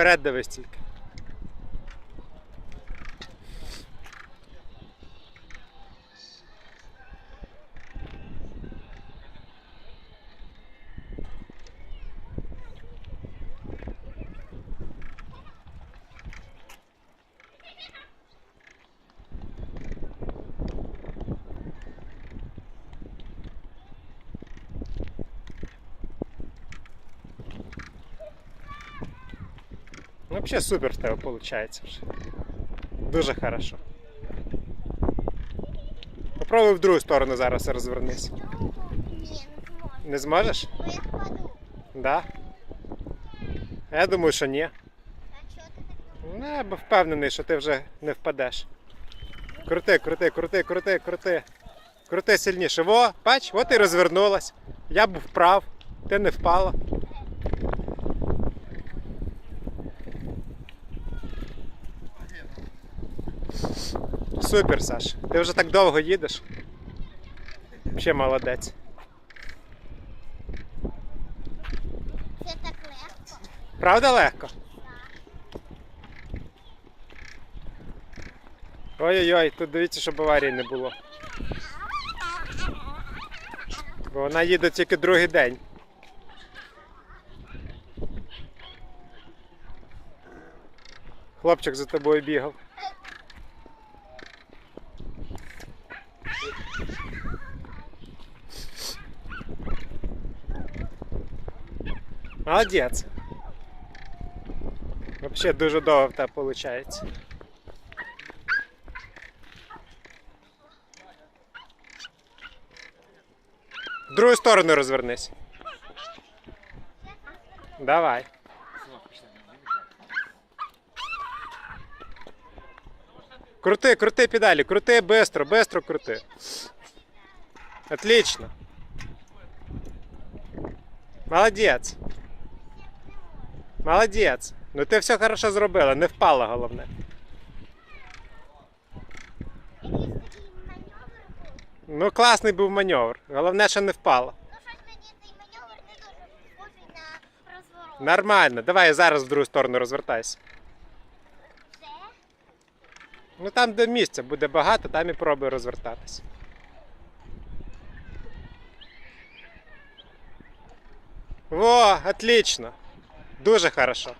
Вперед дивись тільки. Ну, Взагалі супер в тебе виходить вже. Дуже хорошо. Попробуй в другу сторону зараз розвернись. Не. Не зможеш? Да? Я думаю, що ні. Думаєш? Ну, я б впевнений, що ти вже не впадеш. Крути, крути, крути, крути, крути. Крути сильніше. Во, бач, от і розвернулась. Я був вправ, ти не впала. Супер, Саш. Ти вже так довго їдеш. Ще молодець. Це так легко. Правда легко? Ой-ой-ой, тут дивіться, щоб аварії не було. Бо вона їде тільки другий день. Хлопчик за тобою бігав. Молодець. Взагалі дуже довго тебе виходить. В другу сторону розвернись. Давай. Крути, крути педалі, крути быстро, быстро крути. Отлично. Молодець. Молодець. Ну ти все хорошо зробила, не впала головне. Ну класний був маневр. Головне, що не впала. Ну щось мені цей маневр не дуже схожий на розворот. Нормально. Давай я зараз в другу сторону розвертайся. Ну там, де місця буде багато, там і пробую розвертатися. Во, отлично. Дуже хорошо.